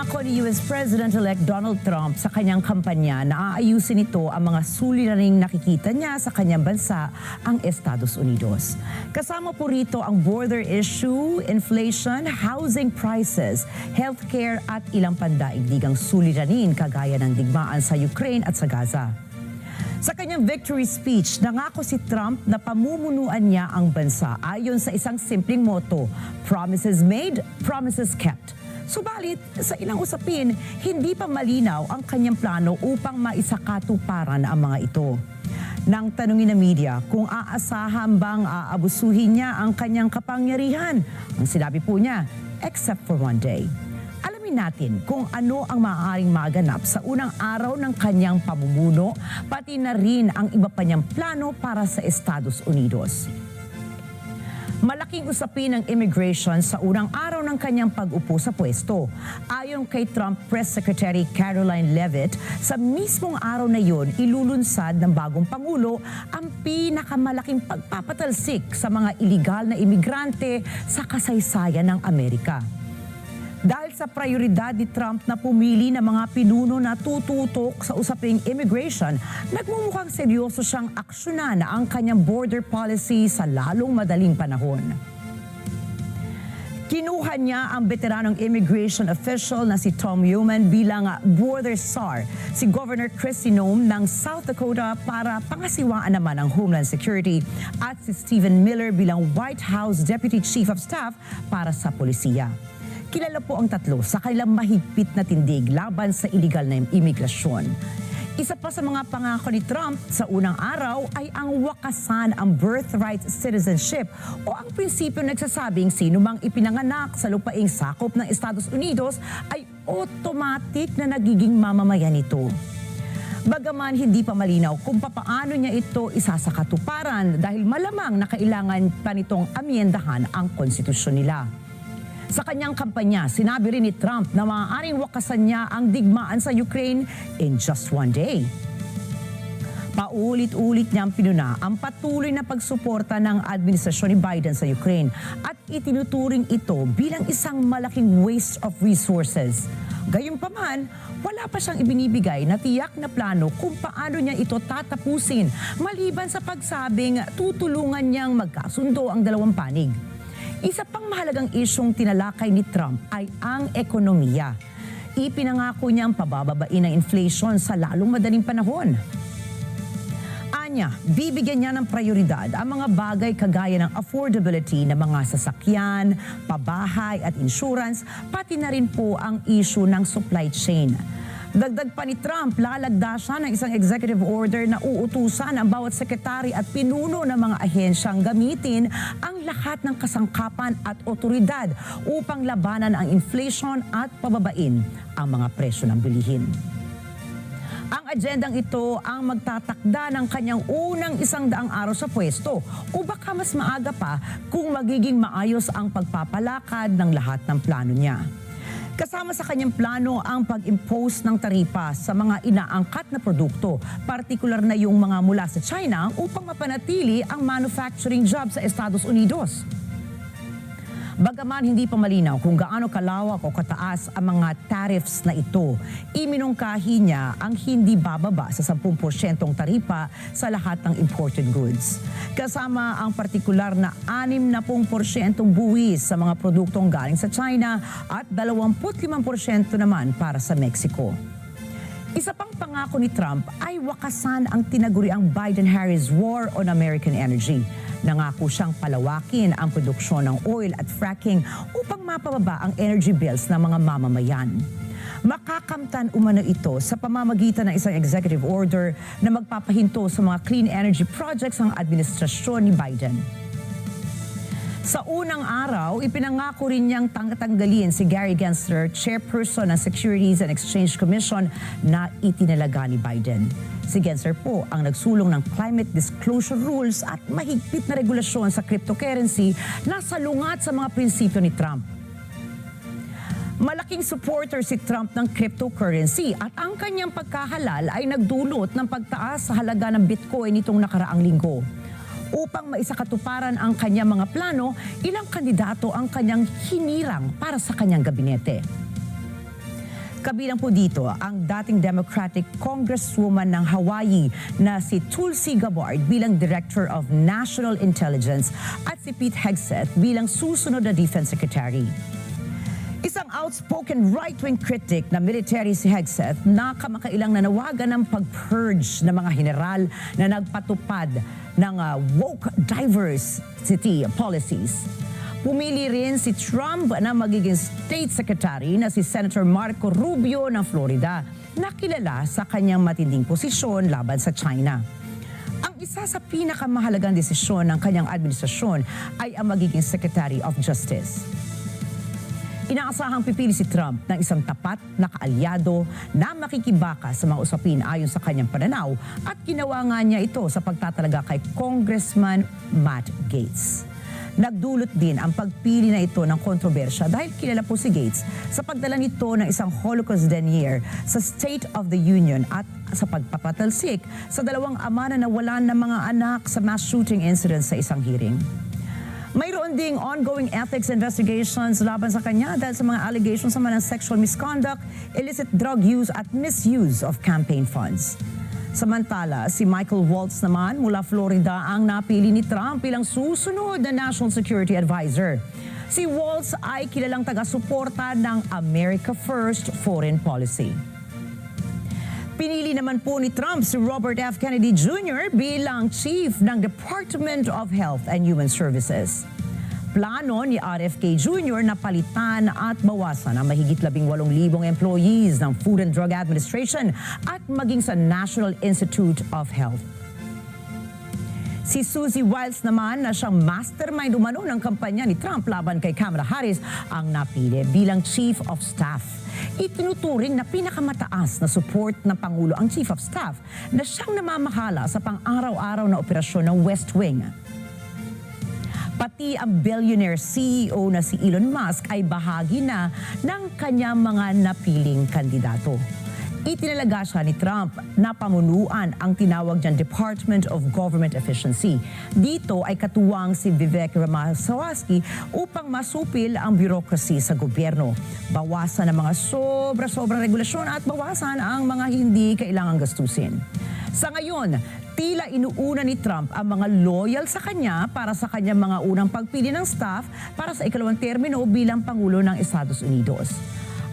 Ipinangako ni US President-elect Donald Trump sa kanyang kampanya na aayusin ito ang mga suliraning nakikita niya sa kanyang bansa, ang Estados Unidos. Kasama po rito ang border issue, inflation, housing prices, healthcare at ilang pandaigdigang suliranin kagaya ng digmaan sa Ukraine at sa Gaza. Sa kanyang victory speech, nangako si Trump na pamumunuan niya ang bansa ayon sa isang simpleng motto, promises made, promises kept. Subalit, sa ilang usapin, hindi pa malinaw ang kanyang plano upang maisakatuparan ang mga ito. Nang tanungin ng media kung aasahan bang aabusuhin niya ang kanyang kapangyarihan, ang sinabi po niya, except for one day. Alamin natin kung ano ang maaaring maganap sa unang araw ng kanyang pamumuno, pati na rin ang iba pa niyang plano para sa Estados Unidos. Malaking usapin ang immigration sa unang araw ng kanyang pag-upo sa pwesto. Ayon kay Trump Press Secretary Caroline Levitt, sa mismong araw na yon, ilulunsad ng bagong Pangulo ang pinakamalaking pagpapatalsik sa mga iligal na imigrante sa kasaysayan ng Amerika. Sa prioridad ni Trump na pumili ng mga pinuno na tututok sa usaping immigration, nagmumukhang seryoso siyang aksyonan ang kanyang border policy sa lalong madaling panahon. Kinuha niya ang veteranong immigration official na si Tom Human bilang border czar, si Governor Kristi Noem ng South Dakota para pangasiwaan naman ang Homeland Security at si Stephen Miller bilang White House Deputy Chief of Staff para sa polisiya. Kilala po ang tatlo sa kanilang mahigpit na tindig laban sa iligal na imigrasyon. Isa pa sa mga pangako ni Trump sa unang araw ay ang wakasan ang birthright citizenship o ang prinsipyo nagsasabing sino mang ipinanganak sa lupaing sakop ng Estados Unidos ay automatic na nagiging mamamayan nito. Bagaman hindi pa malinaw kung papaano niya ito isasakatuparan dahil malamang na kailangan pa nitong amyendahan ang konstitusyon nila. Sa kanyang kampanya, sinabi rin ni Trump na maaaring wakasan niya ang digmaan sa Ukraine in just one day. Paulit-ulit niyang pinuna ang patuloy na pagsuporta ng administrasyon ni Biden sa Ukraine at itinuturing ito bilang isang malaking waste of resources. Gayunpaman, wala pa siyang ibinibigay na tiyak na plano kung paano niya ito tatapusin maliban sa pagsabing tutulungan niyang magkasundo ang dalawang panig. Isa pang mahalagang isyong tinalakay ni Trump ay ang ekonomiya. Ipinangako niya ang pabababain ng inflation sa lalong madaling panahon. Anya, bibigyan niya ng prioridad ang mga bagay kagaya ng affordability ng mga sasakyan, pabahay at insurance, pati na rin po ang issue ng supply chain. Dagdag pa ni Trump, lalagda siya ng isang executive order na uutusan ang bawat sekretary at pinuno ng mga ahensyang gamitin ang lahat ng kasangkapan at otoridad upang labanan ang inflation at pababain ang mga presyo ng bilihin. Ang agendang ito ang magtatakda ng kanyang unang isang daang araw sa pwesto o baka mas maaga pa kung magiging maayos ang pagpapalakad ng lahat ng plano niya. Kasama sa kanyang plano ang pag-impose ng taripa sa mga inaangkat na produkto, partikular na yung mga mula sa China upang mapanatili ang manufacturing job sa Estados Unidos. Bagaman hindi pa malinaw kung gaano kalawak o kataas ang mga tariffs na ito, iminungkahi niya ang hindi bababa sa 10% taripa sa lahat ng imported goods. Kasama ang partikular na 60% buwis sa mga produktong galing sa China at 25% naman para sa Mexico. Isa pang pangako ni Trump ay wakasan ang tinaguriang Biden-Harris War on American Energy. Nangako siyang palawakin ang produksyon ng oil at fracking upang mapababa ang energy bills ng mga mamamayan. Makakamtan umano ito sa pamamagitan ng isang executive order na magpapahinto sa mga clean energy projects ng administrasyon ni Biden. Sa unang araw, ipinangako rin niyang tanggalin si Gary Gensler, chairperson ng Securities and Exchange Commission na itinalaga ni Biden. Si Gensler po ang nagsulong ng climate disclosure rules at mahigpit na regulasyon sa cryptocurrency na salungat sa mga prinsipyo ni Trump. Malaking supporter si Trump ng cryptocurrency at ang kanyang pagkahalal ay nagdulot ng pagtaas sa halaga ng Bitcoin nitong nakaraang linggo. Upang maisakatuparan ang kanyang mga plano, ilang kandidato ang kanyang hinirang para sa kanyang gabinete. Kabilang po dito ang dating Democratic Congresswoman ng Hawaii na si Tulsi Gabbard bilang Director of National Intelligence at si Pete Hegseth bilang susunod na Defense Secretary. Isang outspoken right-wing critic na military si Hegseth na kamakailang nanawagan ng pag-purge ng mga general na nagpatupad ng ah, woke diversity policies. Pumili rin si Trump na magiging state secretary na si Senator Marco Rubio ng Florida na kilala sa kanyang matinding posisyon laban sa China. Ang isa sa pinakamahalagang desisyon ng kanyang administrasyon ay ang magiging Secretary of Justice. Inaasahang pipili si Trump ng isang tapat na kaalyado na makikibaka sa mga usapin ayon sa kanyang pananaw at ginawa nga niya ito sa pagtatalaga kay Congressman Matt Gates. Nagdulot din ang pagpili na ito ng kontrobersya dahil kilala po si Gates sa pagdala nito ng isang Holocaust denier sa State of the Union at sa pagpapatalsik sa dalawang ama na nawalan ng mga anak sa mass shooting incident sa isang hearing. Ding ongoing ethics investigations laban sa kanya dahil sa mga allegations naman ng sexual misconduct, illicit drug use at misuse of campaign funds. Samantala, si Michael Waltz naman mula Florida ang napili ni Trump bilang susunod na National Security Advisor. Si Waltz ay kilalang taga-suporta ng America First foreign policy. Pinili naman po ni Trump si Robert F. Kennedy Jr. bilang Chief ng Department of Health and Human Services. Plano ni RFK Jr. na palitan at bawasan ang mahigit 18,000 employees ng Food and Drug Administration at maging sa National Institute of Health. Si Susie Wiles naman na siyang mastermind umano ng kampanya ni Trump laban kay Kamala Harris ang napili bilang Chief of Staff. Itinuturing na pinakamataas na support ng Pangulo ang Chief of Staff na siyang namamahala sa pang-araw-araw na operasyon ng West Wing. Pati ang billionaire CEO na si Elon Musk ay bahagi na ng kanyang mga napiling kandidato. Itinalaga siya ni Trump na pamunuan ang tinawag niyang Department of Government Efficiency. Dito ay katuwang si Vivek Ramaswamy upang masupil ang bureaucracy sa gobyerno. Bawasan ang mga sobra-sobrang regulasyon at bawasan ang mga hindi kailangang gastusin. Sa ngayon, tila inuuna ni Trump ang mga loyal sa kanya para sa kanyang mga unang pagpili ng staff para sa ikalawang termino bilang Pangulo ng Estados Unidos.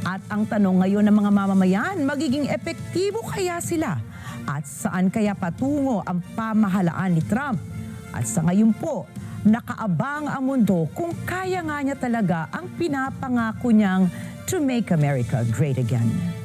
At ang tanong ngayon ng mga mamamayan, magiging epektibo kaya sila? At saan kaya patungo ang pamahalaan ni Trump? At sa ngayon po, nakaabang ang mundo kung kaya nga niya talaga ang pinapangako niyang to make America great again.